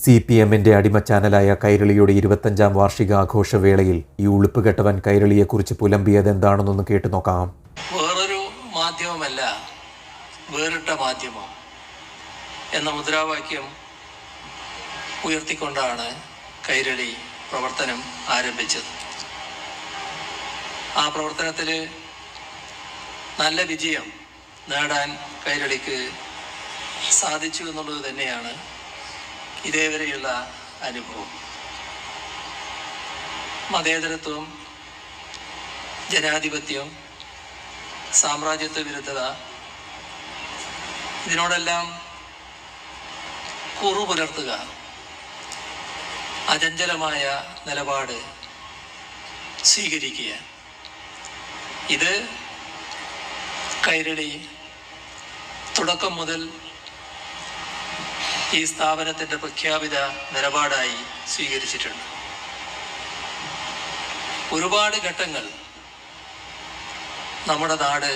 C P എമ്മിന്റെ അടിമ ചാനലായ കൈരളിയുടെ ഇരുപത്തഞ്ചാം വാർഷിക ആഘോഷവേളയിൽ ഈ ഉളുപ്പുകെട്ടവൻ കൈരളിയെക്കുറിച്ച് പുലമ്പിയത് എന്താണെന്നൊന്ന് കേട്ടു നോക്കാം. വേറൊരു മാധ്യമമല്ല വേറിട്ട മാധ്യമം എന്ന മുദ്രാവാക്യം ഉയർത്തിക്കൊണ്ടാണ് കൈരളി പ്രവർത്തനം ആരംഭിച്ചത്. ആ പ്രവർത്തനത്തിൽ നല്ല വിജയം നേടാൻ കൈരളിക്ക് സാധിച്ചു എന്നുള്ളത് തന്നെയാണ് ഇതേവരെയുള്ള അനുഭവം. മതേതരത്വം ജനാധിപത്യം സാമ്രാജ്യത്വ വിരുദ്ധത ഇതിനോടെല്ലാം കുറു പുലർത്തുക അചഞ്ചലമായ നിലപാട് സ്വീകരിക്കുക. ഇത് കൈരളി തുടക്കം മുതൽ ഈ സ്ഥാപനത്തിന്റെ പ്രഖ്യാപിത നിലപാടായി സ്വീകരിച്ചിട്ടുണ്ട്. ഒരുപാട് ഘട്ടങ്ങൾ നമ്മുടെ നാട്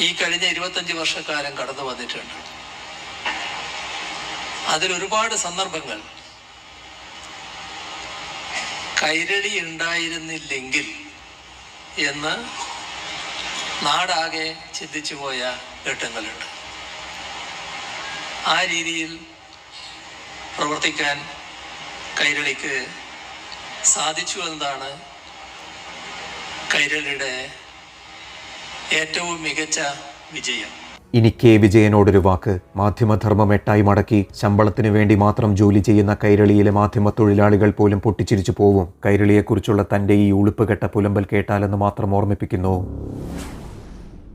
ഈ കഴിഞ്ഞ ഇരുപത്തഞ്ച് വർഷക്കാലം കടന്നു വന്നിട്ടുണ്ട്. അതിലൊരുപാട് സന്ദർഭങ്ങൾ കൈരളി ഉണ്ടായിരുന്നില്ലെങ്കിൽ എന്ന് നാടാകെ ചിന്തിച്ചു പോയ ഘട്ടങ്ങളുണ്ട്. ആ രീതിയിൽ പ്രവർത്തിക്കാൻ കൈരളിക്ക് സാധിച്ചു എന്നതാണ് കൈരളിയുടെ ഏറ്റവും മികച്ച വിജയം. ഇനി കെ വിജയനോടൊരു വാക്ക്. മാധ്യമധർമ്മം എട്ടായി മടക്കി. ശമ്പളത്തിനു വേണ്ടി മാത്രം ജോലി ചെയ്യുന്ന കൈരളിയിലെ മാധ്യമ തൊഴിലാളികൾ പോലും പൊട്ടിച്ചിരിച്ചു പോവും. കൈരളിയെക്കുറിച്ചുള്ള തന്റെ ഈ ഉളുപ്പ് കെട്ട പുലമ്പൽ കേട്ടാലെന്ന് മാത്രം ഓർമ്മിപ്പിക്കുന്നു.